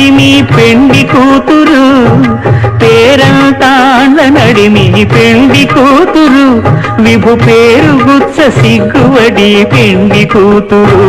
నడిమి పెండి కూతురు పేరంతాళ్ళ నడిమి పెండి కూతురు విభు పేరు గుచ్చ సిగ్గువడి పెండి కూతురు.